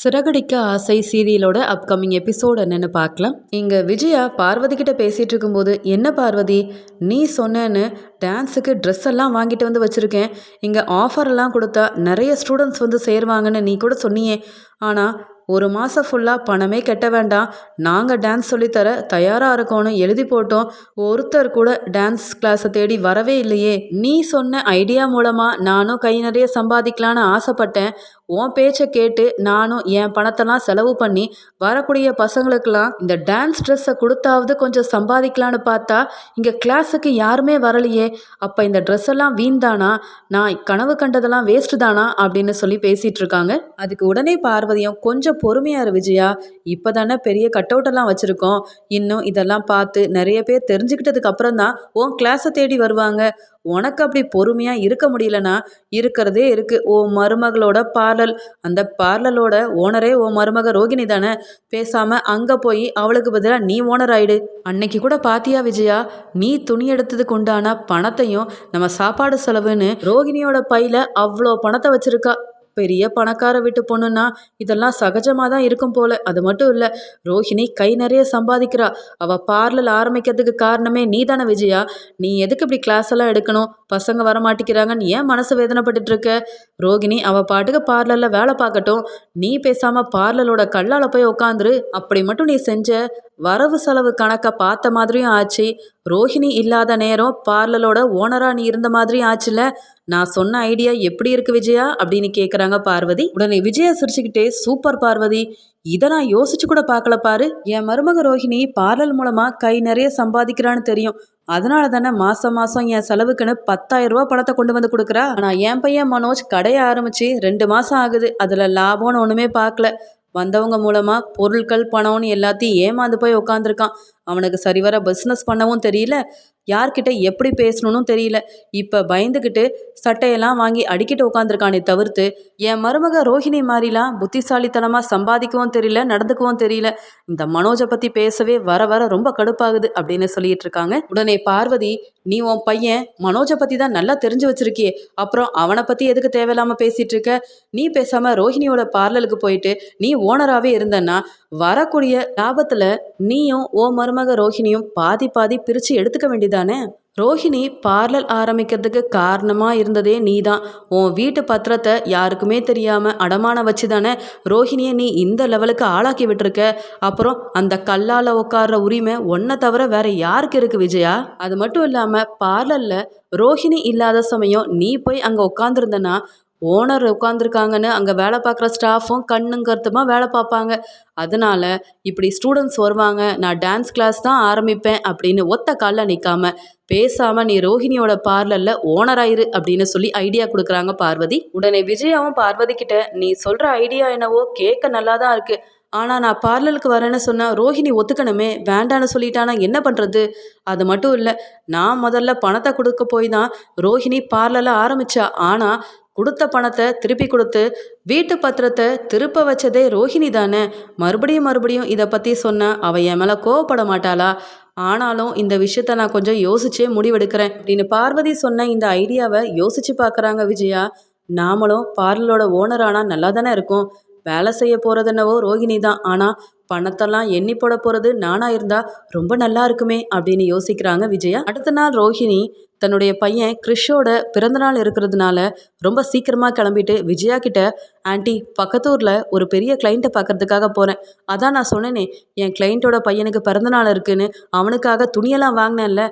சிறகடிக்க ஆசை சீரியலோட upcoming episode என்னன்னு பார்க்கலாம். இங்கே விஜயா பார்வதி கிட்ட பேசிகிட்டு இருக்கும்போது என்ன பார்வதி நீ சொன்னேன்னு டான்ஸுக்கு ட்ரெஸ் எல்லாம் வாங்கிட்டு வந்து வச்சுருக்கேன். இங்கே ஆஃபர் எல்லாம் கொடுத்தா நிறைய ஸ்டூடெண்ட்ஸ் வந்து சேருவாங்கன்னு நீ கூட சொன்னியே. ஆனால் ஒரு மாதம் ஃபுல்லாக பணமே கட்ட வேண்டாம். நாங்கள் டான்ஸ் சொல்லித்தர தயாராக இருக்கோன்னு எழுதி போட்டோம். ஒருத்தர் கூட டான்ஸ் கிளாஸை தேடி வரவே இல்லையே. நீ சொன்ன ஐடியா மூலமாக நானும் கை நிறைய சம்பாதிக்கலான்னு ஆசைப்பட்டேன். உன் பேச்சை கேட்டு நானும் என் பணத்தெல்லாம் செலவு பண்ணி வரக்கூடிய பசங்களுக்கெல்லாம் இந்த டான்ஸ் ட்ரெஸ்ஸை கொடுத்தாவது கொஞ்சம் சம்பாதிக்கலான்னு பார்த்தா இங்கே கிளாஸுக்கு யாருமே வரலையே. அப்போ இந்த ட்ரெஸ் எல்லாம் வீண் தானா நான் கனவு கண்டதெல்லாம் வேஸ்ட்டு தானா? அப்படின்னு சொல்லி பேசிகிட்டு இருக்காங்க. அதுக்கு உடனே பார்வதியும் கொஞ்சம் பொறுமையாரு விஜயா. இப்போ தானே பெரிய கட் அவுட்டெல்லாம் வச்சுருக்கோம். இன்னும் இதெல்லாம் பார்த்து நிறைய பேர் தெரிஞ்சுக்கிட்டதுக்கு அப்புறம் தான் உன் கிளாஸை தேடி வருவாங்க. உனக்கு அப்படி பொறுமையாக இருக்க முடியலனா இருக்கிறதே இருக்குது ஓ மருமகளோட பார்லர் அந்த பார்லரோட ஓனரே ஓ மருமக ரோகிணி தானே. பேசாமல் அங்கே போய் அவளுக்கு பதிலாக நீ ஓனர் ஆயிடு. அன்னைக்கு கூட பாத்தியா விஜயா? நீ துணி எடுத்ததுக்கு உண்டான பணத்தையும் நம்ம சாப்பாடு செலவுன்னு ரோகிணியோட பையில் அவ்வளோ பணத்தை வச்சுருக்கா. பெரிய பணக்கார வீட்டு பொண்ணுன்னா இதெல்லாம் சகஜமாக தான் இருக்கும் போல. அது மட்டும் இல்லை ரோஹிணி கை நிறைய சம்பாதிக்கிறா. அவள் பார்லர் ஆரம்பிக்கிறதுக்கு காரணமே நீ தானே விஜயா? நீ எதுக்கு இப்படி கிளாஸ் எல்லாம் எடுக்கணும்? பசங்க வர மாட்டேங்கிறாங்கன்னு ஏன் மனசு வேதனைப்பட்டுட்டு இருக்க? ரோகிணி அவள் பாட்டுக்கு பார்லரில் வேலை பார்க்கட்டும். நீ பேசாமல் பார்லரோட கல்லால் போய் உட்காந்துரு அப்படி மட்டும் நீ செஞ்ச? வரவு செலவு கணக்கை பார்த்த மாதிரியும் ஆச்சு. ரோஹிணி இல்லாத நேரம் பார்லரோட ஓனராக நீ இருந்த மாதிரியும் ஆச்சுல. நான் சொன்ன ஐடியா எப்படி இருக்கு விஜயா? அப்படின்னு கேட்குறாங்க பார்வதி. உடனே விஜயா சிரிச்சுக்கிட்டே சூப்பர் பார்வதி. இதை நான் யோசிச்சு கூட பார்க்கல பாரு. என் மருமக ரோஹிணி பார்லர் மூலமாக கை நிறைய சம்பாதிக்கிறான்னு தெரியும். அதனால தானே மாதம் மாதம் என் செலவுக்குன்னு பத்தாயிரம் ரூபா பணத்தை கொண்டு வந்து கொடுக்குறா. ஆனால் என் பையன் மனோஜ் கடையை ஆரம்பித்து ரெண்டு மாதம் ஆகுது. அதில் லாபம்னு ஒன்றுமே பார்க்கல. வந்தவங்க மூலமாக பொருட்கள் பணம்னு எல்லாத்தையும் ஏமாந்து போய் உக்காந்துருக்கான். அவனுக்கு சரிவர பிஸ்னஸ் பண்ணவும் தெரியல. யார்கிட்ட எப்படி பேசணும்னு தெரியல. இப்போ பயந்துக்கிட்டு சட்டையெல்லாம் வாங்கி அடிக்கிட்டு உட்காந்துருக்கானே தவிர்த்து என் மருமக ரோஹிணி மாதிரிலாம் புத்திசாலித்தனமாக சம்பாதிக்கவும் தெரியல நடந்துக்கவும் தெரியல. இந்த மனோஜை பற்றி பேசவே வர வர ரொம்ப கடுப்பாகுது அப்படின்னு சொல்லிட்டு இருக்காங்க. உடனே பார்வதி நீ உன் பையன் மனோஜை பற்றி தான் நல்லா தெரிஞ்சு வச்சிருக்கியே. அப்புறம் அவனை பற்றி எதுக்கு தேவையில்லாமல் பேசிகிட்டு இருக்க? நீ பேசாமல் ரோஹிணியோட பார்லருக்கு போயிட்டு நீ ஓனராகவே இருந்தன்னா வரக்கூடிய லாபத்தில் நீயும் ஓ மருமக ரோஹிணியும் பாதி பாதி பிரித்து எடுத்துக்க வேண்டிதானே ரோஹிணி பார்லர் ஆரம்பிக்கிறதுக்கு காரணமாக இருந்ததே நீ தான் உன் வீட்டு பத்திரத்தை யாருக்குமே தெரியாமல் அடமானம் வச்சு தானே ரோஹிணியை நீ இந்த லெவலுக்கு ஆளாக்கி விட்டுருக்க? அப்புறம் அந்த கல்லால் உட்கார்ற உரிமை ஒன்றை தவிர வேற யாருக்கு இருக்குது விஜயா? அது மட்டும் இல்லாமல் பார்லரில் ரோஹிணி இல்லாத சமயம் நீ போய் அங்கே உட்காந்துருந்தனா ஓனர் உட்காந்துருக்காங்கன்னு அங்கே வேலை பார்க்குற ஸ்டாஃபும் கண்ணும் கருத்துமாக வேலை பார்ப்பாங்க. அதனால இப்படி ஸ்டூடெண்ட்ஸ் வருவாங்க நான் டான்ஸ் கிளாஸ் தான் ஆரம்பிப்பேன் அப்படின்னு ஒத்த காலில் நிற்காம பேசாமல் நீ ரோஹிணியோட பார்லரில் ஓனராயிரு அப்படின்னு சொல்லி ஐடியா கொடுக்குறாங்க பார்வதி. உடனே விஜயாவும் பார்வதி கிட்ட நீ சொல்கிற ஐடியா என்னவோ கேட்க நல்லா தான் இருக்குது ஆனால் நான் பார்லருக்கு வரேன்னு சொன்னால் ரோஹிணி ஒத்துக்கணுமே வேண்டான்னு சொல்லிட்டானா என்ன பண்ணுறது அது மட்டும் இல்லை நான் முதல்ல பணத்தை கொடுக்க போய் தான் ரோஹிணி பார்லரில் ஆரம்பித்தா ஆனால் கொடுத்த பணத்தை திருப்பி கொடுத்து வீட்டு பத்திரத்தை திருப்ப வச்சதே ரோஹிணி தானே? மறுபடியும் மறுபடியும் இதை பற்றி சொன்ன அவள் என் மேலே கோவப்பட மாட்டாளா? ஆனாலும் இந்த விஷயத்த நான் கொஞ்சம் யோசிச்சே முடிவெடுக்கிறேன். அப்படின்னு பார்வதி சொன்ன இந்த ஐடியாவை யோசிச்சு பார்க்குறாங்க விஜயா. நாமளும் பார்லரோட ஓனர் ஆனால் நல்லா தானே இருக்கும். வேலை செய்ய போகிறது என்னவோ ரோகிணி தான். ஆனால் பணத்தெல்லாம் எண்ணி போட போகிறது நானாக இருந்தால் ரொம்ப நல்லா இருக்குமே அப்படின்னு யோசிக்கிறாங்க விஜயா. அடுத்த நாள் ரோஹிணி தன்னுடைய பையன் கிறிஷோட பிறந்தநாள் இருக்கிறதுனால ரொம்ப சீக்கிரமாக கிளம்பிட்டு விஜயா கிட்ட ஆண்டி பக்கத்தூரில் ஒரு பெரிய கிளைண்ட்டை பார்க்கறதுக்காக போகிறேன் அதான் நான் சொன்னேனே என் கிளைண்ட்டோட பையனுக்கு பிறந்தநாள் இருக்குன்னு. அவனுக்காக துணியெல்லாம் வாங்கினேன்ல.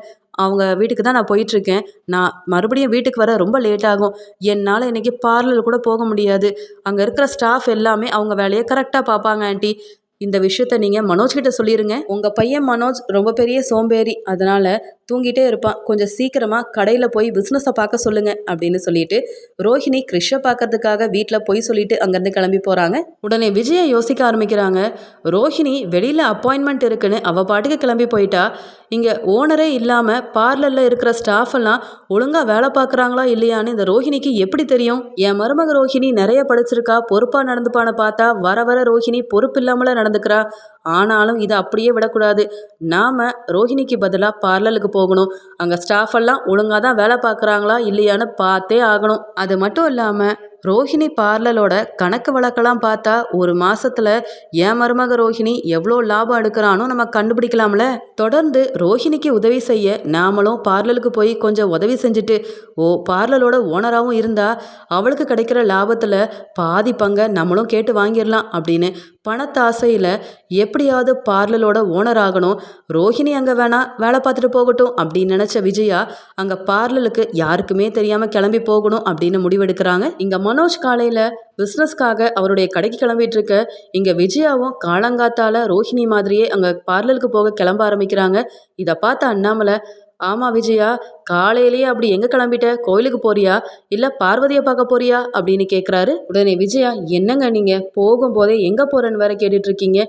அவங்க வீட்டுக்கு தான் நான் போயிட்டுருக்கேன். நான் மறுபடியும் வீட்டுக்கு வர ரொம்ப லேட் ஆகும். என்னால் இன்றைக்கி பார்லர் கூட போக முடியாது. அங்கே இருக்கிற ஸ்டாஃப் எல்லாமே அவங்க வேலையை கரெக்டாக பார்ப்பாங்க ஆண்டி. இந்த விஷயத்த நீங்கள் மனோஜ் கிட்ட சொல்லிடுங்க உங்கள் பையன் மனோஜ் ரொம்ப பெரிய சோம்பேறி. அதனால் தூங்கிட்டே இருப்பான். கொஞ்சம் சீக்கிரமாக கடையில் போய் பிஸ்னஸை பார்க்க சொல்லுங்க அப்படின்னு சொல்லிட்டு ரோஹிணி கிறிஷை பார்க்கறதுக்காக வீட்டில் போய் சொல்லிட்டு அங்கேருந்து கிளம்பி போகிறாங்க உடனே விஜயை யோசிக்க ஆரம்பிக்கிறாங்க. ரோஹிணி வெளியில் அப்பாயின்மெண்ட் இருக்குன்னு அவள் பாட்டுக்கு கிளம்பி போயிட்டா. இங்கே ஓனரே இல்லாமல் பார்லரில் இருக்கிற ஸ்டாஃப் எல்லாம் ஒழுங்காக வேலை பார்க்குறாங்களா இல்லையான்னு இந்த ரோஹிணிக்கு எப்படி தெரியும்? என் மருமக ரோஹிணி நிறைய படிச்சிருக்கா. பொறுப்பாக நடந்துப்பான்னு பார்த்தா வர வர ரோஹிணி பொறுப்பு இல்லாமல நடந்துக்கிறா ஆனாலும் இதை அப்படியே விடக்கூடாது. நாம் ரோஹிணிக்கு பதிலாக பார்லருக்கு போகணும். அங்கே ஸ்டாஃப் எல்லாம் ஒழுங்காக தான் வேலை பார்க்குறாங்களா இல்லையான்னு பார்த்தே ஆகணும். அது மட்டும் இல்லாமல் ரோஹிணி பார்லரோட கணக்கு வழக்கெல்லாம் பார்த்தா ஒரு மாசத்துல என் மருமக ரோஹிணி எவ்வளோ லாபம் எடுக்கிறானோ நம்ம கண்டுபிடிக்கலாம்ல. தொடர்ந்து ரோஹிணிக்கு உதவி செய்ய நாமளும் பார்லருக்கு போய் கொஞ்சம் உதவி செஞ்சுட்டு ஓ பார்லரோட ஓனராகவும் இருந்தா அவளுக்கு கிடைக்கிற லாபத்தில் பாதி பங்கை நம்மளும் கேட்டு வாங்கிடலாம் அப்படின்னு பணத்தாசையில் எப்படியாவது பார்லரோட ஓனர் ஆகணும். ரோஹிணி அங்கே வேணா வேலை பார்த்துட்டு போகட்டும் அப்படின்னு நினச்ச விஜயா அங்கே பார்லருக்கு யாருக்குமே தெரியாமல் கிளம்பி போகணும் அப்படின்னு முடிவெடுக்கிறாங்க. இங்கே மனோஜ் காலையில் பிஸ்னஸ்க்காக அவருடைய கடைக்கு கிளம்பிட்டு இருக்க. இங்கே விஜயாவும் காலங்காத்தால ரோஹிணி மாதிரியே அங்கே பார்லருக்கு போக கிளம்ப ஆரம்பிக்கிறாங்க. இதை பார்த்த அண்ணாமலை ஆமாம் விஜயா காலையிலேயே அப்படி எங்கே கிளம்பிட்ட? கோயிலுக்கு போறியா? இல்லை பார்வதியை பார்க்க போறியா? அப்படின்னு கேட்குறாரு உடனே விஜயா என்னங்க நீங்கள் போகும்போதே எங்கே போகிறேன்னு வேற கேட்டுட்ருக்கீங்க?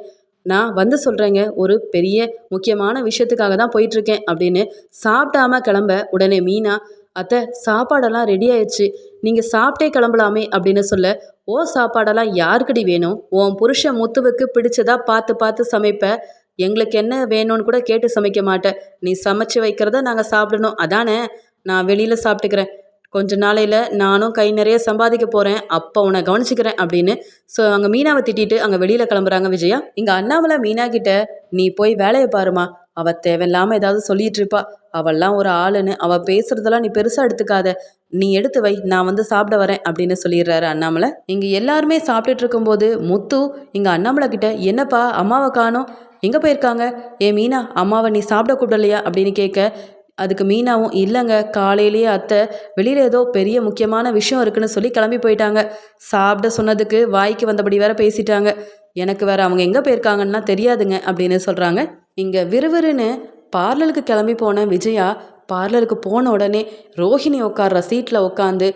நான் வந்து சொல்கிறேங்க ஒரு பெரிய முக்கியமான விஷயத்துக்காக தான் போயிட்டுருக்கேன் அப்படின்னு சாப்பிடாம கிளம்ப உடனே மீனா அத்தை சாப்பாடெல்லாம் ரெடி ஆயிடுச்சு நீங்கள் சாப்பிட்டே கிளம்பலாமே அப்படின்னு சொல்ல ஓ சாப்பாடெல்லாம் யாருக்கடி வேணும்? உன் புருஷன் முத்துவுக்கு பிடிச்சதா பார்த்து பார்த்து சமைப்ப. எங்களுக்கு என்ன வேணும்னு கூட கேட்டு சமைக்க மாட்டேன். நீ சமைச்சு வைக்கிறத நாங்கள் சாப்பிடணும். அதானே? நான் வெளியில் சாப்பிட்டுக்கிறேன். கொஞ்ச நாளையில் நானும் கை நிறைய சம்பாதிக்க போகிறேன் அப்போ உன்னை கவனிச்சுக்கிறேன் அப்படின்னு ஸோ அங்கே மீனாவை திட்டிட்டு அங்கே வெளியில் கிளம்புறாங்க விஜயா. இங்கே அண்ணாமலை மீனா கிட்ட நீ போய் வேலையை பாருமா. அவள் தேவையில்லாமல் ஏதாவது சொல்லிட்டு இருப்பா. அவள்லாம் ஒரு ஆளுன்னு. அவள் பேசுறதெல்லாம் நீ பெருசாக எடுத்துக்காத. நீ எடுத்து வை. நான் வந்து சாப்பிட வரேன் அப்படின்னு சொல்லிடுறாரு அண்ணாமலை. இங்கே எல்லாருமே சாப்பிட்டுட்டு இருக்கும்போது முத்து இங்கே அண்ணாமலை கிட்ட என்னப்பா அம்மாவை காணோம். எங்கே போயிருக்காங்க? ஏ மீனா அம்மாவை நீ சாப்பிட கூப்பிடலையா? அப்படின்னு கேட்க அதுக்கு மீனாவும் இல்லைங்க காலையிலேயே அத்தை வெளியில் ஏதோ பெரிய முக்கியமான விஷயம் இருக்குன்னு சொல்லி கிளம்பி போயிட்டாங்க. சாப்பிட சொன்னதுக்கு வாய்க்கு வந்தபடி வேற பேசிட்டாங்க. எனக்கு வேற அவங்க எங்கே போயிருக்காங்கன்னா தெரியாதுங்க அப்படின்னு சொல்கிறாங்க இங்கே விறுவிறுன்னு பார்லருக்கு கிளம்பி போன விஜயா பார்லருக்கு போன உடனே ரோஹிணி உட்கார்ற சீட்டில் உட்காந்து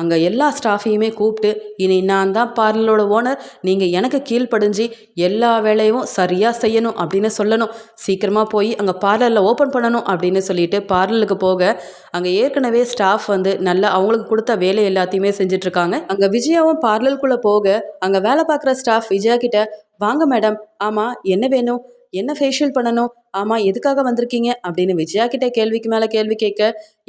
அங்கே எல்லா ஸ்டாஃபையுமே கூப்பிட்டு இனி நான் தான் பார்லரோட ஓனர் நீங்கள் எனக்கு கீழ்ப்படிஞ்சு எல்லா வேலையும் சரியாக செய்யணும் அப்படின்னு சொல்லணும். சீக்கிரமாக போய் அங்கே பார்லரில் ஓப்பன் பண்ணணும் அப்படின்னு சொல்லிட்டு பார்லருக்கு போக அங்கே ஏற்கனவே ஸ்டாஃப் வந்து நல்லா அவங்களுக்கு கொடுத்த வேலை எல்லாத்தையுமே செஞ்சிட்ருக்காங்க. அங்கே விஜயாவும் பார்லருக்குள்ளே போக அங்கே வேலை பார்க்குற ஸ்டாஃப் விஜயா கிட்ட வாங்க மேடம் ஆமாம் என்ன வேணும்? என்ன ஃபேஷியல் பண்ணணும்? ஆமாம் எதுக்காக வந்திருக்கீங்க? அப்படின்னு விஜயா கிட்ட கேள்விக்கு மேலே கேள்வி கேட்க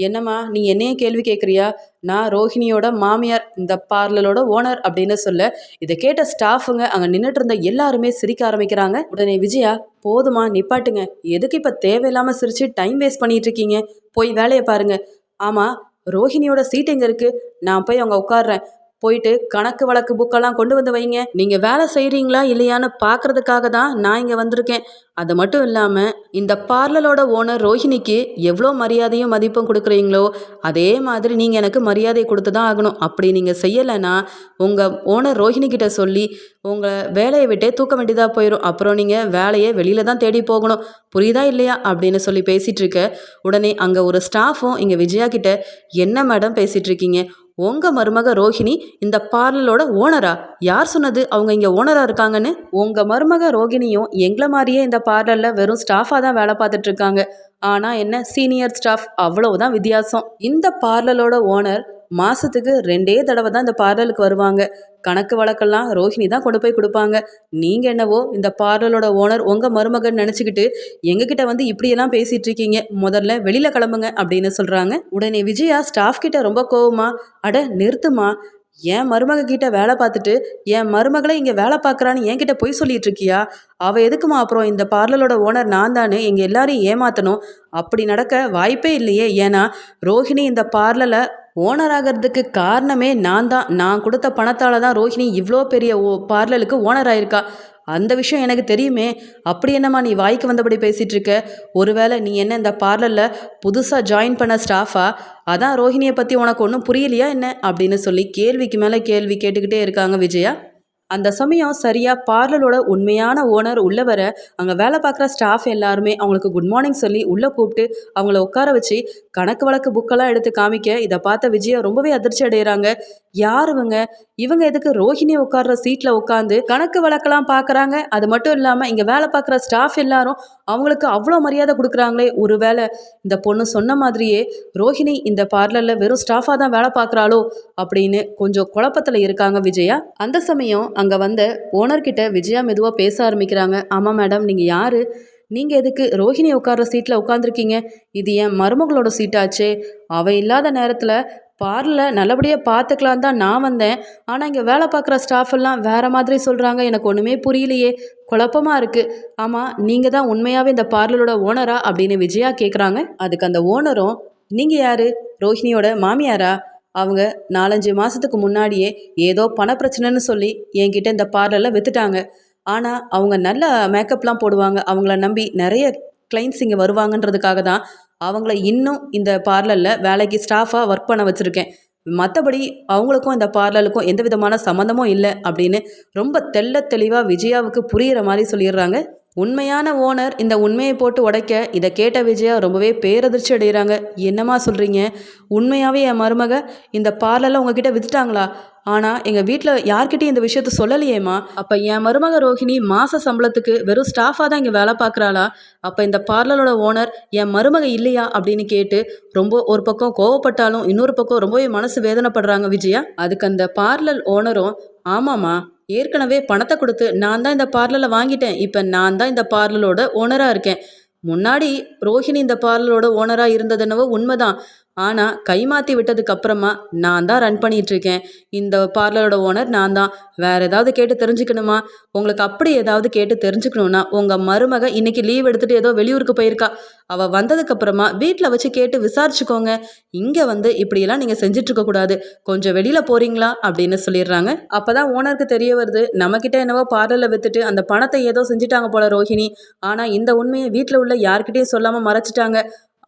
என்னம்மா நீ என்னையே கேள்வி கேட்குறியா? நான் ரோஹிணியோட மாமியார் இந்த பார்லரோட ஓனர் அப்படின்னு சொல்ல இதை கேட்ட ஸ்டாஃபுங்க அங்கே நின்றுட்டு இருந்த எல்லாருமே சிரிக்க ஆரம்பிக்கிறாங்க. உடனே விஜயா போதுமா நிப்பாட்டுங்க. எதுக்கு இப்போ தேவையில்லாமல் சிரித்து டைம் வேஸ்ட் பண்ணிட்டு இருக்கீங்க போய் வேலையை பாருங்க. ஆமாம் ரோஹிணியோட சீட் எங்கே இருக்குது நான் போய் அங்கே உட்காடுறேன் போயிட்டு கணக்கு வழக்கு புக்கெல்லாம் கொண்டு வந்து வைங்க. நீங்கள் வேலை செய்கிறீங்களா இல்லையான்னு பார்க்கறதுக்காக தான் நான் இங்கே வந்திருக்கேன். அது மட்டும் இல்லாமல் இந்த பார்லரோட ஓனர் ரோஹிணிக்கு எவ்வளோ மரியாதையும் மதிப்பும் கொடுக்குறீங்களோ அதே மாதிரி நீங்கள் எனக்கு மரியாதை கொடுத்து தான் ஆகணும். அப்படி நீங்கள் செய்யலைன்னா உங்கள் ஓனர் ரோஹிணி கிட்ட சொல்லி உங்களை வேலையை விட்டே தூக்க வேண்டியதாக போயிடும் அப்புறம் நீங்கள் வேலையை வெளியில் தான் தேடி போகணும். புரியுதா இல்லையா? அப்படின்னு சொல்லி பேசிட்டு இருக்க உடனே அங்கே ஒரு ஸ்டாஃபும் இங்கே விஜயா கிட்ட என்ன மேடம் பேசிட்டு இருக்கீங்க? உங்கள் மருமக ரோஹிணி இந்த பார்லரோட ஓனரா? யார் சொன்னது? அவங்க இங்கே ஓனராக இருக்காங்கன்னு? உங்கள் மருமக ரோகிணியும் எங்களை மாதிரியே இந்த பார்லரில் வெறும் ஸ்டாஃபாக தான் வேலை பார்த்துட்டு இருக்காங்க. ஆனால் என்ன சீனியர் ஸ்டாஃப் அவ்வளவுதான் வித்தியாசம். இந்த பார்லரோட ஓனர் மாதத்துக்கு ரெண்டே தடவை தான் இந்த பார்லருக்கு வருவாங்க. கணக்கு வழக்கெல்லாம் ரோஹிணி தான் கொண்டு போய் கொடுப்பாங்க. நீங்கள் என்னவோ இந்த பார்லரோட ஓனர் உங்கள் மருமகன் நினச்சிக்கிட்டு எங்ககிட்ட வந்து இப்படியெல்லாம் பேசிகிட்டு இருக்கீங்க முதல்ல வெளியில் கிளம்புங்க அப்படின்னு சொல்கிறாங்க உடனே விஜயா ஸ்டாஃப் கிட்ட ரொம்ப கோவமா அட நிறுத்துமா என் மருமக கிட்ட வேலை பார்த்துட்டு என் மருமகளை இங்கே வேலை பார்க்குறான்னு என்கிட்ட போய் சொல்லிட்டு இருக்கியா அவள் எதுக்குமா அப்புறம் இந்த பார்லரோட ஓனர் நான் தானே எங்கள் எல்லாரையும் ஏமாற்றணும் அப்படி நடக்க வாய்ப்பே இல்லையே. ஏன்னா ரோஹிணி இந்த பார்லரில் ஓனர் ஆகிறதுக்கு காரணமே நான் தான் நான் கொடுத்த பணத்தால் தான் ரோஹிணி இவ்வளோ பெரிய ஓ பார்லருக்கு ஓனர் ஆயிருக்கா? அந்த விஷயம் எனக்கு தெரியுமே. அப்படி என்னம்மா நீ வாய்க்கு வந்தபடி பேசிகிட்டு இருக்க? ஒருவேளை நீ என்ன இந்த பார்லரில் புதுசாக ஜாயின் பண்ண ஸ்டாஃபா அதான் ரோஹிணியை பற்றி உனக்கு ஒன்றும் புரியலையா என்ன? அப்படின்னு சொல்லி கேள்விக்கு மேலே கேள்வி கேட்டுக்கிட்டே இருக்காங்க விஜயா. அந்த சமயம் சரியாக பார்லரோட உண்மையான ஓனர் உள்ள வர அங்கே வேலை பார்க்குற ஸ்டாஃப் எல்லாருமே அவங்களுக்கு குட் மார்னிங் சொல்லி உள்ளே கூப்பிட்டு அவங்கள உட்கார வச்சு கணக்கு வழக்கு புக்கெல்லாம் எடுத்து காமிக்க இதை பார்த்த விஜயா ரொம்பவே அதிர்ச்சி அடைகிறாங்க யார் இவங்க? இவங்க எதுக்கு ரோஹிணி உட்கார்ற சீட்டில் உட்காந்து கணக்கு வழக்கெல்லாம் பார்க்குறாங்க. அது மட்டும் இல்லாமல் இங்கே வேலை பார்க்குற ஸ்டாஃப் எல்லாரும் அவங்களுக்கு அவ்வளோ மரியாதை கொடுக்குறாங்களே. ஒரு வேளை இந்த பொண்ணு சொன்ன மாதிரியே ரோஹிணி இந்த பார்லரில் வெறும் ஸ்டாஃபாக தான் வேலை பார்க்குறாளோ அப்படின்னு கொஞ்சம் குழப்பத்தில் இருக்காங்க விஜயா. அந்த சமயம் அங்கே வந்த ஓனர்கிட்ட விஜயா மெதுவாக பேச ஆரம்பிக்கிறாங்க. ஆமாம் மேடம் நீங்கள் யார்? நீங்கள் எதுக்கு ரோஹிணி உட்கார்ற சீட்டில் உட்காந்துருக்கீங்க இது என் மருமகளோட சீட்டாச்சே அவள் இல்லாத நேரத்தில் பார்லரை நல்லபடியாக பார்த்துக்கலாம் தான் நான் வந்தேன். ஆனால் இங்கே வேலை பார்க்குற ஸ்டாஃப் எல்லாம் வேறு மாதிரி சொல்கிறாங்க எனக்கு ஒன்றுமே புரியலையே. குழப்பமாக இருக்குது ஆமாம் நீங்கள் தான் உண்மையாகவே இந்த பார்லரோட ஓனரா அப்படின்னு விஜயா கேட்குறாங்க அதுக்கு அந்த ஓனரும் நீங்கள் யார்? ரோஹிணியோட மாமியாரா? அவங்க நாலஞ்சு மாதத்துக்கு முன்னாடியே ஏதோ பணப்பிரச்சனைன்னு சொல்லி என்கிட்ட இந்த பார்லரில் விற்றுட்டாங்க ஆனால் அவங்க நல்ல மேக்கப்லாம் போடுவாங்க. அவங்கள நம்பி நிறைய கிளைண்ட்ஸ் இங்கே வருவாங்கன்றதுக்காக தான் அவங்கள இன்னும் இந்த பார்லரில் வேலைக்கு ஸ்டாஃபாக ஒர்க் பண்ண வச்சுருக்கேன். மற்றபடி அவங்களுக்கும் இந்த பார்லருக்கும் எந்த விதமான சம்மந்தமும் இல்லை அப்படின்னு ரொம்ப தெள்ள தெளிவாக விஜயாவுக்கு புரிகிற மாதிரி சொல்லிடுறாங்க. உண்மையான ஓனர் இந்த உண்மையை போட்டு உடைக்க இதை கேட்ட விஜயா ரொம்பவே பேரதிர்ச்சி அடைகிறாங்க என்னம்மா சொல்கிறீங்க உண்மையாகவே என் மருமக இந்த பார்லரில் உங்ககிட்ட வித்துட்டாங்களா? ஆனால் எங்கள் வீட்டில் யார்கிட்டையும் இந்த விஷயத்த சொல்லலையேம்மா. அப்போ என் மருமக ரோஹிணி மாத சம்பளத்துக்கு வெறும் ஸ்டாஃபாக தான் இங்கே வேலை பார்க்குறாளா? அப்போ இந்த பார்லரோட ஓனர் என் மருமக இல்லையா? அப்படின்னு கேட்டு ரொம்ப ஒரு பக்கம் கோவப்பட்டாலும் இன்னொரு பக்கம் ரொம்பவே மனசு வேதனைப்படுறாங்க விஜயா. அதுக்கு அந்த பார்லர் ஓனரும் ஆமாம்மா ஏற்கனவே பணத்தை கொடுத்து நான் தான் இந்த பார்லரில் வாங்கிட்டேன். இப்போ நான் தான் இந்த பார்லரோட ஓனராக இருக்கேன். முன்னாடி ரோஹிணி இந்த பார்லரோட ஓனராக இருந்ததுன்னவோ உண்மைதான். ஆனால் கைமாற்றி விட்டதுக்கு அப்புறமா நான் தான் ரன் பண்ணிட்டு இருக்கேன். இந்த பார்லரோட ஓனர் நான் தான். வேற ஏதாவது கேட்டு தெரிஞ்சுக்கணுமா? உங்களுக்கு அப்படி ஏதாவது கேட்டு தெரிஞ்சுக்கணுன்னா உங்கள் மருமக இன்னைக்கு லீவ் எடுத்துட்டு ஏதோ வெளியூருக்கு போயிருக்கா. அவள் வந்ததுக்கு அப்புறமா வீட்டில் வச்சு கேட்டு விசாரிச்சுக்கோங்க. இங்கே வந்து இப்படியெல்லாம் நீங்கள் செஞ்சுட்ருக்கக்கூடாது கொஞ்சம் வெளியில் போறீங்களா? அப்படின்னு சொல்லிடுறாங்க. அப்போ தான் ஓனருக்கு தெரிய வருது. நம்மக்கிட்ட என்னவோ பார்லரில் வித்துட்டு அந்த பணத்தை ஏதோ செஞ்சுட்டாங்க போல ரோஹிணி. ஆனால் இந்த உண்மையை வீட்டில் உள்ள யார்கிட்டயும் சொல்லாமல் மறைச்சிட்டாங்க.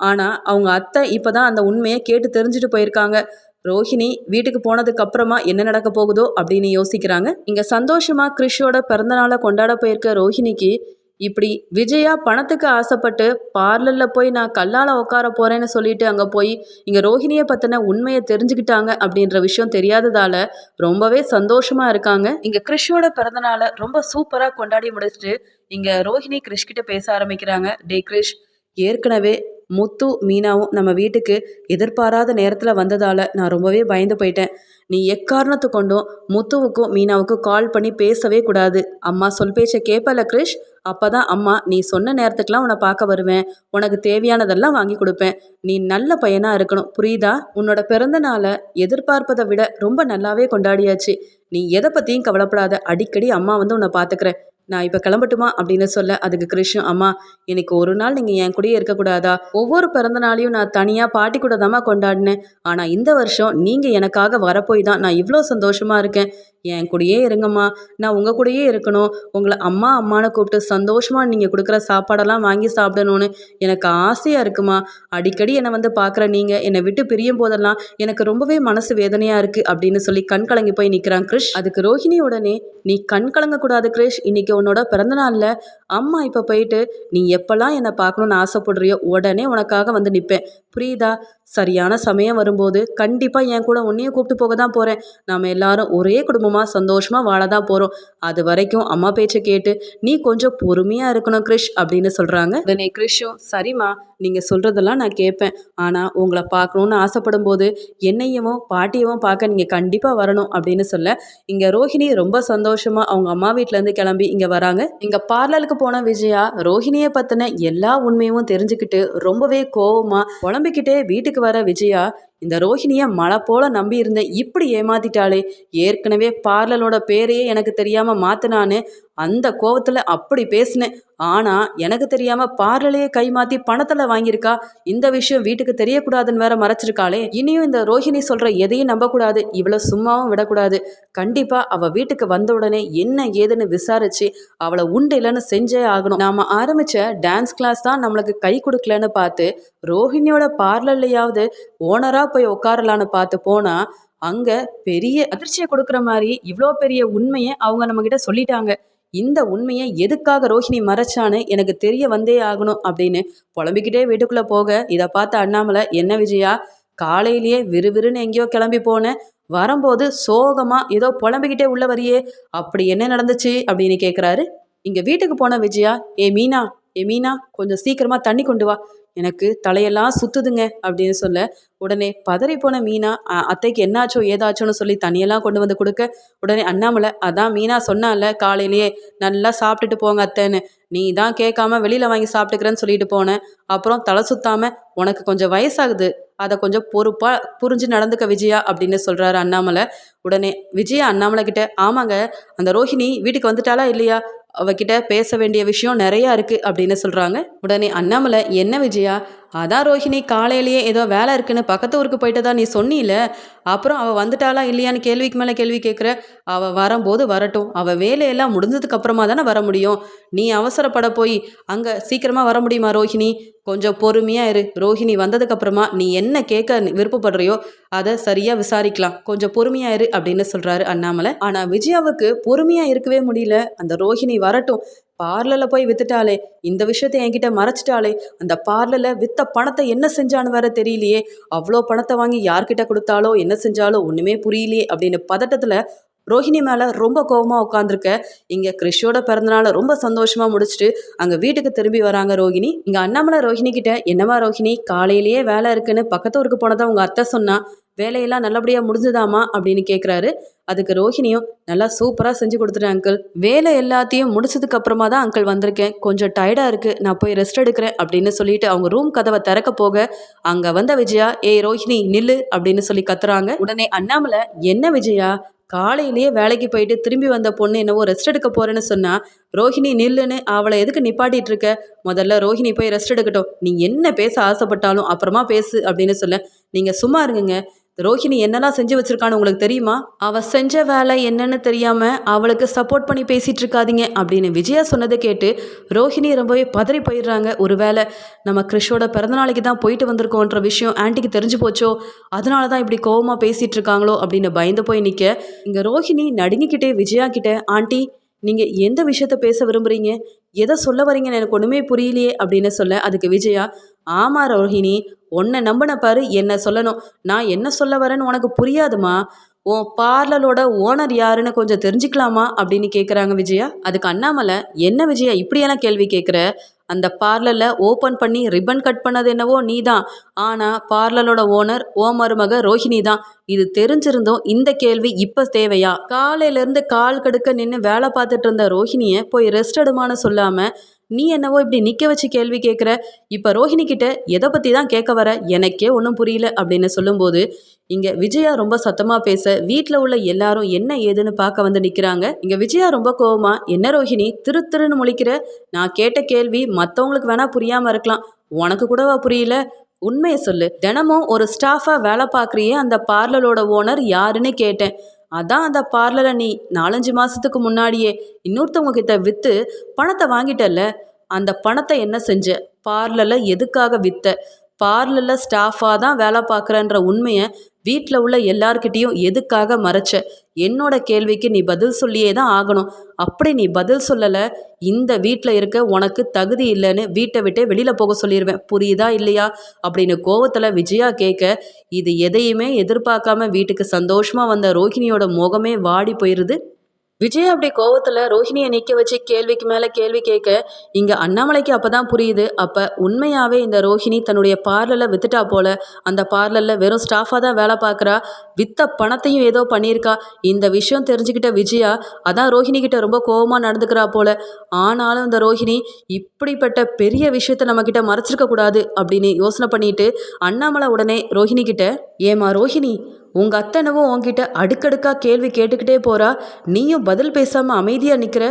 ஆனால் அவங்க அத்தை இப்போ தான் அந்த உண்மையை கேட்டு தெரிஞ்சுட்டு போயிருக்காங்க. ரோஹிணி வீட்டுக்கு போனதுக்கு அப்புறமா என்ன நடக்க போகுதோ அப்படின்னு யோசிக்கிறாங்க. இங்கே சந்தோஷமா கிறிஷோட பிறந்தநாளை கொண்டாட போயிருக்க ரோஹிணிக்கு இப்படி விஜயா பணத்துக்கு ஆசைப்பட்டு பார்லரில் போய் நான் கல்லால் உட்கார போகிறேன்னு சொல்லிட்டு அங்கே போய் இங்கே ரோஹிணியை பற்றின உண்மையை தெரிஞ்சுக்கிட்டாங்க அப்படின்ற விஷயம் தெரியாததால ரொம்பவே சந்தோஷமா இருக்காங்க. இங்கே கிறிஷோட பிறந்தநாளை ரொம்ப சூப்பராக கொண்டாடி முடிச்சுட்டு இங்கே ரோஹிணி கிறிஷ்கிட்ட பேச ஆரம்பிக்கிறாங்க. டே கிறிஷ் ஏற்கனவே முத்து மீனாவும் நம்ம வீட்டுக்கு எதிர்பாராத நேரத்தில் வந்ததால் நான் ரொம்பவே பயந்து போயிட்டேன். நீ எக்காரணத்து கொண்டும் முத்துவுக்கும் மீனாவுக்கும் கால் பண்ணி பேசவே கூடாது. அம்மா சொல் பேச்சை கேட்பல கிரிஷ். அப்போ தான் அம்மா நீ சொன்ன நேரத்துக்கெலாம் உன்னை பார்க்க வருவேன். உனக்கு தேவையானதெல்லாம் வாங்கி கொடுப்பேன். நீ நல்ல பையனாக இருக்கணும். புரியுதா? உன்னோட பிறந்த நாளை எதிர்பார்ப்பதை விட ரொம்ப நல்லாவே கொண்டாடியாச்சு. நீ எதை பற்றியும் கவலைப்படாத. அடிக்கடி அம்மா வந்து உன்னை பார்த்துக்கிறேன் நான் இப்போ கிளம்பட்டுமா அப்படின்னு சொல்ல அதுக்கு கிருஷ்ணன் அம்மா இன்னைக்கு ஒரு நாள் நீங்கள் என் கூடயே இருக்கக்கூடாதா? ஒவ்வொரு பிறந்த நாளையும் நான் தனியாக பாட்டி கூட தாம்மா கொண்டாடினேன். ஆனால் இந்த வருஷம் நீங்கள் எனக்காக வரப்போய் தான் நான் இவ்வளோ சந்தோஷமாக இருக்கேன். என் கூடயே இருங்கம்மா. நான் உங்கள் கூடயே இருக்கணும். உங்களை அம்மா அம்மானு கூப்பிட்டு சந்தோஷமாக நீங்கள் கொடுக்குற சாப்பாடெல்லாம் வாங்கி சாப்பிடணும்னு எனக்கு ஆசையாக இருக்குமா? அடிக்கடி என்னை வந்து பார்க்குற நீங்கள் என்னை விட்டு பிரியும் போதெல்லாம் எனக்கு ரொம்பவே மனசு வேதனையாக இருக்குது அப்படின்னு சொல்லி கண் கலங்கி போய் நிற்கிறான் கிரிஷ். அதுக்கு ரோஹிணி உடனே நீ கண் கலங்கக்கூடாது கிரிஷ். இன்னைக்கு உன்னோட பிறந்தநாளில் அம்மா இப்போ போயிட்டு நீ எப்போல்லாம் என்னை பார்க்கணுன்னு ஆசைப்படுறியோ உடனே உனக்காக வந்து நிற்பேன் புரியுதா? சரியான சமயம் வரும்போது கண்டிப்பாக என் கூட உன்னையும் கூப்பிட்டு போக தான் போகிறேன் நாம் எல்லாரும் ஒரே குடும்பமாக சந்தோஷமாக வாழ தான் போகிறோம் அது வரைக்கும் அம்மா பேச்சை கேட்டு நீ கொஞ்சம் பொறுமையாக இருக்கணும் கிரிஷ் அப்படின்னு சொல்கிறாங்க உடனே கிரிஷும் சரிம்மா நீங்கள் சொல்கிறதெல்லாம் நான் கேட்பேன். ஆனால் உங்களை பார்க்கணுன்னு ஆசைப்படும் போது என்னையவும் பாட்டியவும் பார்க்க நீங்கள் கண்டிப்பாக வரணும் அப்படின்னு சொல்ல இங்கே ரோஹிணி ரொம்ப சந்தோஷமாக அவங்க அம்மா வீட்டிலேருந்து கிளம்பி இங்கே வராங்க. இங்கே பார்லருக்கு போன விஜயா ரோஹிணியை பற்றின எல்லா உண்மையும் தெரிஞ்சுக்கிட்டு ரொம்பவே கோவமாக புலம்பிக்கிட்டே வீட்டுக்கு வர விஜயா இந்த ரோஹிணியை மழை போல நம்பி இருந்தேன் இப்படி ஏமாத்திட்டாளே. ஏற்கனவே பார்லரோட பேரையே எனக்கு தெரியாம மாற்றினான்னு அந்த கோவத்தில் அப்படி பேசினேன். ஆனால் எனக்கு தெரியாமல் பார்லரையே கை மாற்றி பணத்தில் வாங்கியிருக்கா. இந்த விஷயம் வீட்டுக்கு தெரியக்கூடாதுன்னு வேற மறைச்சிருக்காளே. இனியும் இந்த ரோஹிணி சொல்கிற எதையும் நம்பக்கூடாது. இவ்வளோ சும்மாவும் விடக்கூடாது. கண்டிப்பாக அவள் வீட்டுக்கு வந்த உடனே என்ன ஏதுன்னு விசாரிச்சு அவளை உண்டு இல்லைன்னு செஞ்சே ஆகணும். நாம் ஆரம்பித்த டான்ஸ் கிளாஸ் தான் நம்மளுக்கு கை கொடுக்கலன்னு பார்த்து ரோஹிணியோட பார்லர்லையாவது ஓனராக போய் உட்காரலான்னு பார்த்து போனால் அங்கே பெரிய அதிர்ச்சியை கொடுக்குற மாதிரி இவ்வளோ பெரிய உண்மையை அவங்க நம்மக்கிட்ட சொல்லிட்டாங்க. இந்த உண்மையை எதுக்காக ரோஹிணி மறைச்சான்னு எனக்கு தெரிய வந்தே ஆகணும் அப்படின்னு புலம்பிக்கிட்டே வீட்டுக்குள்ளே போக இதை பார்த்த அண்ணாமலை என்ன விஜயா காலையிலேயே விறுவிறுன்னு எங்கேயோ கிளம்பி போனேன் வரும்போது சோகமாக ஏதோ புலம்பிக்கிட்டே உள்ள வரியே அப்படி என்ன நடந்துச்சு? அப்படின்னு கேட்குறாரு இங்கே வீட்டுக்கு போன விஜயா ஏ மீனா ஏ மீனா கொஞ்சம் சீக்கிரமாக தண்ணி கொண்டு வா. எனக்கு தலையெல்லாம் சுத்துதுங்க அப்படின்னு சொல்ல உடனே பதறி போன மீனா அத்தைக்கு என்னாச்சோ ஏதாச்சோன்னு சொல்லி தண்ணியெல்லாம் கொண்டு வந்து கொடுக்க. உடனே அண்ணாமலை அதான் மீனா சொன்னால காலையிலேயே நல்லா சாப்பிட்டுட்டு போங்க அத்தைன்னு. நீ தான் கேட்காம வெளியில் வாங்கி சாப்பிட்டுக்கிறேன்னு சொல்லிட்டு போனேன் அப்புறம் தலை சுத்தாம உனக்கு கொஞ்சம் வயசாகுது. அதை கொஞ்சம் பொறுப்பாக புரிஞ்சு நடந்துக்க விஜயா அப்படின்னு சொல்கிறாரு அண்ணாமலை. உடனே விஜயா அண்ணாமலை கிட்ட ஆமாங்க அந்த ரோஹிணி வீட்டுக்கு வந்துட்டாளா இல்லையா? அவகிட்ட பேச வேண்டிய விஷயம் நிறையா இருக்குது அப்படின்னு சொல்கிறாங்க உடனே அண்ணாமலை என்ன விஜயா? அதான் ரோஹிணி காலையிலேயே ஏதோ வேலை இருக்குன்னு பக்கத்து ஊருக்கு போயிட்டு தான் நீ சொன்னியில அப்புறம் அவள் வந்துட்டாளா இல்லையான்னு கேள்விக்கு மேலே கேள்வி கேட்குற அவள் வரும்போது வரட்டும். அவள் வேலையெல்லாம் முடிஞ்சதுக்கு அப்புறமா தானே வர முடியும். நீ அவசரப்பட போய் அங்கே சீக்கிரமாக வர முடியுமா ரோஹிணி? கொஞ்சம் பொறுமையாக இரு. ரோஹிணி வந்ததுக்கப்புறமா நீ என்ன கேட்க விருப்பப்படுறியோ அதை சரியாக விசாரிக்கலாம். கொஞ்சம் பொறுமையாக இரு அப்படின்னு சொல்கிறாரு அண்ணாமலை. ஆனால் விஜயாவுக்கு பொறுமையாக இருக்கவே முடியல. அந்த ரோஹிணி வரட்டும். பார்லரில் போய் வித்துட்டாளே. இந்த விஷயத்தை என்கிட்ட மறைச்சிட்டாளே. அந்த பார்லரில் வித்த பணத்தை என்ன செஞ்சான்னு வேற தெரியலையே. அவ்வளோ பணத்தை வாங்கி யார்கிட்ட கொடுத்தாலோ என்ன செஞ்சாலோ ஒன்றுமே புரியலையே அப்படின்னு பதட்டத்தில் ரோஹிணி மேலே ரொம்ப கோபமாக உட்காந்துருக்க இங்கே கிறிஷோட பிறந்தநாளை ரொம்ப சந்தோஷமாக முடிச்சுட்டு அங்கே வீட்டுக்கு திரும்பி வராங்க ரோஹிணி. இங்கே அண்ணாமலை ரோஹிணி கிட்ட என்னவா ரோஹிணி காலையிலேயே வேலை இருக்குன்னு பக்கத்து ஊருக்கு போனதான் உங்கள் அத்தை சொன்னா? வேலையெல்லாம் நல்லபடியாக முடிஞ்சுதாமா அப்படின்னு கேட்குறாரு அதுக்கு ரோஹிணியும் நல்லா சூப்பராக செஞ்சு கொடுத்துட்டேன் அங்கிள் வேலை எல்லாத்தையும் முடிச்சதுக்கு அப்புறமா தான் அங்கிள் வந்திருக்கேன். கொஞ்சம் டயர்டாக இருக்குது நான் போய் ரெஸ்ட் எடுக்கிறேன் அப்படின்னு சொல்லிட்டு அவங்க ரூம் கதவை திறக்க போக அங்கே வந்த விஜயா ஏய் ரோஹிணி நில்லு அப்படின்னு சொல்லி கத்துறாங்க. உடனே அண்ணாமலை என்ன விஜயா? காலையிலேயே வேலைக்கு போயிட்டு திரும்பி வந்த பொண்ணு என்னவோ ரெஸ்ட் எடுக்க போறேன்னு சொன்னா ரோஹிணி நில்லுன்னு அவளை எதுக்கு நிப்பாட்டிட்டு இருக்க? முதல்ல ரோஹிணி போய் ரெஸ்ட் எடுக்கட்டும். நீ என்ன பேச ஆசைப்பட்டாலும் அப்புறமா பேசு அப்படின்னு சொல்ல நீங்க சும்மா இருங்க ரோஹிணி என்னெல்லாம் செஞ்சு வச்சிருக்கான்னு உங்களுக்கு தெரியுமா? அவள் செஞ்ச வேலை என்னன்னு தெரியாமல் அவளுக்கு சப்போர்ட் பண்ணி பேசிகிட்டு இருக்காதீங்க அப்படின்னு விஜயா சொன்னதை கேட்டு ரோஹிணி ரொம்பவே பதறி போயிடுறாங்க. ஒருவேளை நம்ம கிறிஷோட பிறந்தநாளைக்கு தான் போயிட்டு வந்திருக்கோன்ற விஷயம் ஆண்டிக்கு தெரிஞ்சு போச்சோ? அதனால தான் இப்படி கோவமாக பேசிகிட்டு இருக்காங்களோ அப்படின்னு பயந்து போய் நிற்க இங்கே ரோஹிணி நடுங்கிக்கிட்டே விஜயா கிட்டே ஆண்டி நீங்க எந்த விஷயத்த பேச விரும்புறீங்க? எதை சொல்ல வரீங்கன்னு எனக்கு ஒன்றுமே புரியலையே அப்படின்னு சொல்ல அதுக்கு விஜயா ஆமா ரோஹிணி உன்னை நம்பின பாரு என்ன சொல்லணும். நான் என்ன சொல்ல வரேன்னு உனக்கு புரியாதுமா? உன் பார்லரோட ஓனர் யாருன்னு கொஞ்சம் தெரிஞ்சுக்கலாமா? அப்படின்னு கேட்குறாங்க விஜயா. அதுக்கு அண்ணாமலை என்ன விஜயா இப்படியெல்லாம் கேள்வி கேட்குற அந்த பார்லரில் ஓப்பன் பண்ணி ரிப்பன் கட் பண்ணது என்னவோ நீ தான் ஆனால் பார்லரோட ஓனர் ஓ மருமக ரோஹிணி தான். இது தெரிஞ்சிருந்தோம் இந்த கேள்வி இப்போ தேவையா? காலையிலேருந்து கால் கடுக்க நின்று வேலை பார்த்துட்டு இருந்த ரோஹிணியை போய் ரெஸ்ட் எடுமான்னு சொல்லாமல் நீ என்னவோ இப்படி நிற்க வச்சு கேள்வி கேட்குற இப்போ ரோஹிணி கிட்ட எதை பற்றி தான் கேட்க வர? எனக்கே ஒன்றும் புரியல அப்படின்னு சொல்லும்போது இங்கே விஜயா ரொம்ப சத்தமாக பேச வீட்டில் உள்ள எல்லாரும் என்ன ஏதுன்னு பார்க்க வந்து நிற்கிறாங்க இங்கே விஜயா ரொம்ப கோவமாக என்ன ரோஹிணி திரு திருன்னு முழிக்கிற? நான் கேட்ட கேள்வி மற்றவங்களுக்கு வேணா புரியாமல் இருக்கலாம். உனக்கு கூடவா புரியல? உண்மையை சொல்லு. தினமும் ஒரு ஸ்டாஃபாக வேலை பார்க்குறியே அந்த பார்லரோட ஓனர் யாருன்னு கேட்டேன். அதான் அந்த பார்லரை நீ நாலஞ்சு மாதத்துக்கு முன்னாடியே இன்னொருத்தவங்க கிட்ட விற்று பணத்தை வாங்கிட்டல்ல? அந்த பணத்தை என்ன செஞ்ச? பார்லரில் எதுக்காக விற்ற பார்லரில் ஸ்டாஃபாக தான் வேலை பார்க்குறன்ற உண்மையை வீட்டில் உள்ள எல்லார்கிட்டேயும் எதுக்காக மறைச்ச? என்னோட கேள்விக்கு நீ பதில் சொல்லியே தான் ஆகணும். அப்படி நீ பதில் சொல்லலை இந்த வீட்டில் இருக்க உனக்கு தகுதி இல்லைன்னு வீட்டை விட்டே வெளியில் போக சொல்லிடுவேன் புரியுதா இல்லையா? அப்படின்னு கோவத்தில் விஜயா கேட்க இது எதையுமே எதிர்பார்க்காம வீட்டுக்கு சந்தோஷமாக வந்த ரோஹிணியோட முகமே வாடி போயிடுது விஜய் அப்படி கோவத்தில் ரோஹிணியை நிற்க வச்சு கேள்விக்கு மேலே கேள்வி கேட்க இங்கே அண்ணாமலைக்கு அப்போ தான் புரியுது. அப்போ உண்மையாகவே இந்த ரோஹிணி தன்னுடைய பார்லரில் வித்துட்டா போல அந்த பார்லரில் வெறும் ஸ்டாஃபாக தான் வேலை பார்க்குறா. வித்த பணத்தையும் ஏதோ பண்ணியிருக்கா. இந்த விஷயம் தெரிஞ்சுக்கிட்ட விஜயா அதான் ரோஹிணி கிட்ட ரொம்ப கோவமாக நடந்துக்கிறா போல. ஆனாலும் இந்த ரோஹிணி இப்படிப்பட்ட பெரிய விஷயத்த நம்மக்கிட்ட மறைச்சிருக்க கூடாது அப்படின்னு யோசனை பண்ணிட்டு அண்ணாமலை உடனே ரோஹிணி கிட்ட ஏமா ரோஹிணி உங்கள் அத்தனவும் உன்கிட்ட அடுக்கடுக்காக கேள்வி கேட்டுக்கிட்டே போகிறா நீயும் பதில் பேசாமல் அமைதியாக நிற்கிற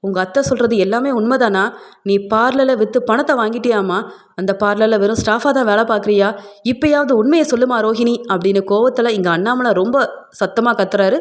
உங்கள் அத்தை சொல்கிறது எல்லாமே உண்மைதானா? நீ பார்லரில் விற்று பணத்தை வாங்கிட்டியாமா அந்த பார்லரில் வெறும் ஸ்டாஃபாக தான் வேலை பார்க்குறியா? இப்போயாவது உண்மையை சொல்லுமா ரோஹிணி? அப்படின்னு கோவத்தில் இங்கே அண்ணாமலை ரொம்ப சத்தமாக கத்துறாரு.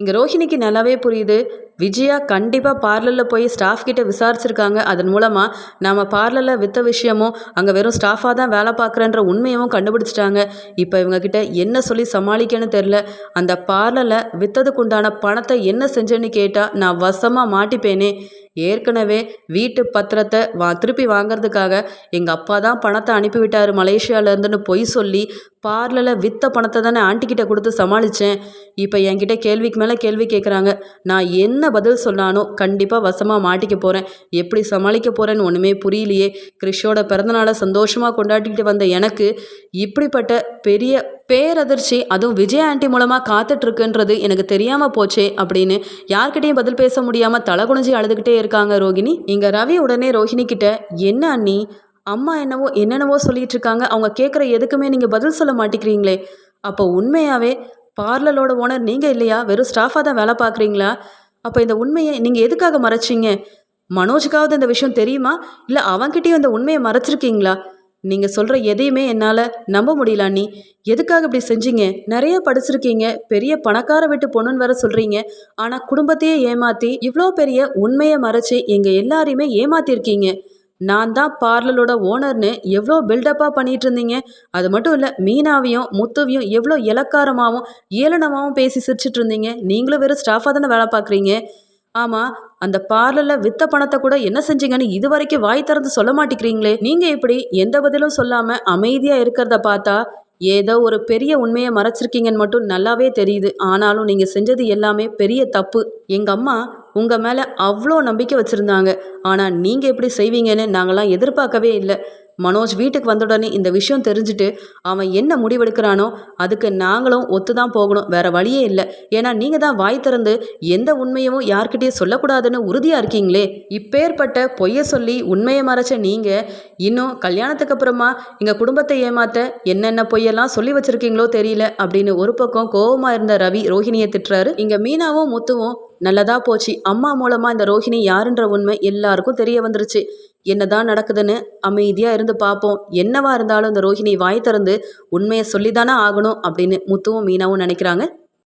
இங்கே ரோஹிணிக்கு நல்லாவே புரியுது. விஜயா கண்டிப்பாக பார்லரில் போய் ஸ்டாஃப் கிட்ட விசாரிச்சிருக்காங்க. அதன் மூலமாக நம்ம பார்லரில் விற்ற விஷயமும் அங்கே வெறும் ஸ்டாஃபாக தான் வேலை பார்க்குறன்ற உண்மையும் கண்டுபிடிச்சிட்டாங்க. இப்போ இவங்கக்கிட்ட என்ன சொல்லி சமாளிக்கன்னு தெரில அந்த பார்லரில் விற்றதுக்கு உண்டான பணத்தை என்ன செஞ்சேன்னு கேட்டால் நான் வசமாக மாட்டிப்பேனே. ஏற்கனவே வீட்டு பத்திரத்தை வா திருப்பி வாங்குறதுக்காக எங்கள் அப்பா தான் பணத்தை அனுப்பிவிட்டார் மலேசியாவிலேருந்துன்னு பொய் சொல்லி பார்லரில் விற்ற பணத்தை தானே ஆண்டிக்கிட்ட கொடுத்து சமாளித்தேன் இப்போ என்கிட்ட கேள்விக்கு மேலே கேள்வி கேட்குறாங்க நான் என்ன பதில் சொன்னானோ கண்டிப்பாக வசமாக மாட்டிக்க போகிறேன் எப்படி சமாளிக்க போகிறேன்னு ஒன்றுமே புரியலையே. கிறிஷோட பிறந்தநாளை சந்தோஷமாக கொண்டாடிக்கிட்டு வந்த எனக்கு இப்படிப்பட்ட பெரிய பேரதிர்ச்சி அதுவும் விஜய் ஆண்டி மூலமாக காத்துட்ருக்குன்றது எனக்கு தெரியாமல் போச்சே அப்படின்னு யார்கிட்டையும் பதில் பேச முடியாமல் தலை குனிஞ்சி அழுதுகிட்டே இருக்காங்க ரோகிணி. இங்கே ரவி உடனே ரோஹிணி கிட்ட என்ன அண்ணி? அம்மா என்னவோ என்னென்னவோ சொல்லிட்டு இருக்காங்க. அவங்க கேட்குற எதுக்குமே நீங்கள் பதில் சொல்ல மாட்டேங்கிறீங்களே. அப்போ உண்மையாகவே பார்லரோட ஓனர் நீங்கள் இல்லையா? வெறும் ஸ்டாஃபாக தான் வேலை பார்க்குறீங்களா? அப்போ இந்த உண்மையை நீங்கள் எதுக்காக மறைச்சிங்க? மனோஜுக்காவது இந்த விஷயம் தெரியுமா? இல்லை அவன்கிட்டயும் இந்த உண்மையை மறைச்சிருக்கீங்களா? நீங்கள் சொல்கிற எதையுமே என்னால் நம்ப முடியல அண்ணி. எதுக்காக இப்படி செஞ்சீங்க? நிறைய படிச்சிருக்கீங்க. பெரிய பணக்கார வீட்டு பொண்ணுன்னு வேற சொல்கிறீங்க ஆனால் குடும்பத்தையே ஏமாற்றி இவ்வளோ பெரிய உண்மையை மறைச்சி எங்கள் எல்லாரையுமே ஏமாற்றிருக்கீங்க நான் தான் பார்லரோட ஓனர்னு எவ்வளோ பில்டப்பாக பண்ணிட்டு இருந்தீங்க அது மட்டும் இல்லை மீனாவையும் முத்துவையும் எவ்வளோ இலக்காரமாகவும் ஏளனமாகவும் பேசி சிரிச்சிட்டு இருந்தீங்க நீங்களும் வெறும் ஸ்டாஃபாக தானே வேலை பார்க்குறீங்க. ஆமாம் அந்த பார்லரில் வித்த பணத்தை கூட என்ன செஞ்சீங்கன்னு இது வரைக்கும் வாய் திறந்து சொல்ல மாட்டேங்கிறீங்களே. நீங்கள் இப்படி எந்த பதிலும் சொல்லாமல் அமைதியாக இருக்கிறத பார்த்தா ஏதோ ஒரு பெரிய உண்மையை மறைச்சிருக்கீங்கன்னு மட்டும் நல்லாவே தெரியுது. ஆனாலும் நீங்கள் செஞ்சது எல்லாமே பெரிய தப்பு. எங்கள் அம்மா உங்கள் மேலே அவ்வளோ நம்பிக்கை வச்சுருந்தாங்க. ஆனால் நீங்கள் எப்படி செய்வீங்கன்னு நாங்களாம் எதிர்பார்க்கவே இல்லை. மனோஜ் வீட்டுக்கு வந்தவுடனே இந்த விஷயம் தெரிஞ்சுட்டு அவன் என்ன முடிவெடுக்கிறானோ அதுக்கு நாங்களும் ஒத்து தான் போகணும். வேற வழியே இல்லை. ஏன்னா நீங்கள் தான் வாய் திறந்து எந்த உண்மையும் யார்கிட்டயும் சொல்லக்கூடாதுன்னு உறுதியாக இருக்கீங்களே? இப்பேற்பட்ட பொய்ய சொல்லி உண்மையை மறைச்ச நீங்கள் இன்னும் கல்யாணத்துக்கு அப்புறமா எங்கள் குடும்பத்தை ஏமாத்த என்னென்ன பொய்யெல்லாம் சொல்லி வச்சிருக்கீங்களோ தெரியல அப்படின்னு ஒரு பக்கம் கோவமாக இருந்த ரவி ரோஹிணியை திட்டுறாரு. இங்கே மீனாவும் முத்துவும் நல்லதா போச்சு. அம்மா மூலமாக இந்த ரோஹிணி யாருன்ற உண்மை எல்லாருக்கும் தெரிய வந்துருச்சு. என்னதான் நடக்குதுன்னு அமைதியாக இருந்து பார்ப்போம். என்னவா இருந்தாலும் இந்த ரோஹிணி வாய் திறந்து உண்மையை சொல்லிதானே ஆகணும் அப்படின்னு முத்துவும் மீனாவும் நினைக்கிறாங்க.